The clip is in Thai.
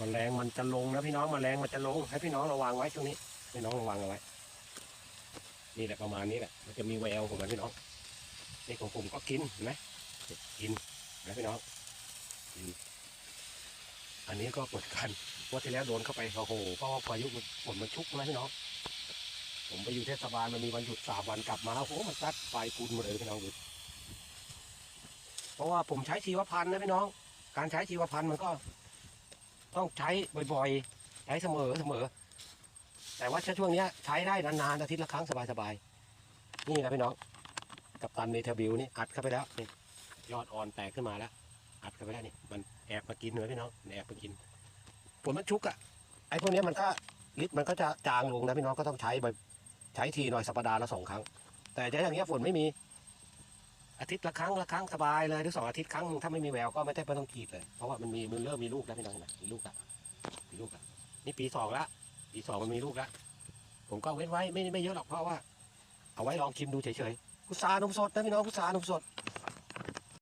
มแมลงมันจะลงนะพี่น้องมแมลงมันจะลง ให้พี่น้องระวังไว้ช่วงนี้พี่น้องระวังเอาไว้ นี่แหละประมาณนี้แหละ มันจะมีแววของมันพี่น้องนี่ของผมก็กินเห็นไหมกินนะพี่น้องกินอันนี้ก็เปิดกันว่าที่แล้วโดนเข้าไปโอ้โหเพราะว่าพายุมันฝนมันชุกนะพี่น้องผมไปอยู่เทศบาลมันมีวันหยุดสามวันกลับมาโอ้โหมันซัดไฟคูณหมดเลยพี่น้องดูเพราะว่าผมใช้ชีวพันธุ์นะพี่น้อง การใช้ชีวพันธุ์มันก็ ต้องใช้บ่อยๆ ใช้เสมอเสมอ แต่ว่าช่วงนี้ใช้ได้นานๆอาทิตย์ละครั้งสบายๆ นี่นะพี่น้อง กับตันเมทาบิลนี่อัดเข้าไปแล้วนี่ยอดอ่อนแตกขึ้นมาแล้ว อัดเข้าไปแล้วนี่ มันแอบมากินเลยพี่น้องแอบมากินผลมันชุกอะไอ้พวกนี้มันก็ฤทธิ์มันก็จะจางลงนะพี่น้องก็ต้องใช้ใช้ทีหน่อยสัปดาห์ละสองครั้ง แต่ถ้อย่างเงี้ยฝนไม่มี อาทิตย์ละครั้งละครั้งสบายเลยหรือสองอาทิตย์ครั้งหนึ่งถ้าไม่มีแววก็ไม่ได้ไม่ต้องกรีดเลย เพราะว่ามันมีมันเริ่มมีลูกแล้วพี่น้องนะมีลูกอะมีลูกอะนี่ปีสองละปีสองมันมีลูกละผมก็เว้นไว้ไม่ไม่เยอะหรอกเพราะว่า เอาไว้ลองชิมดูเฉยๆกุศานมสดนะพี่น้องกุศานมสด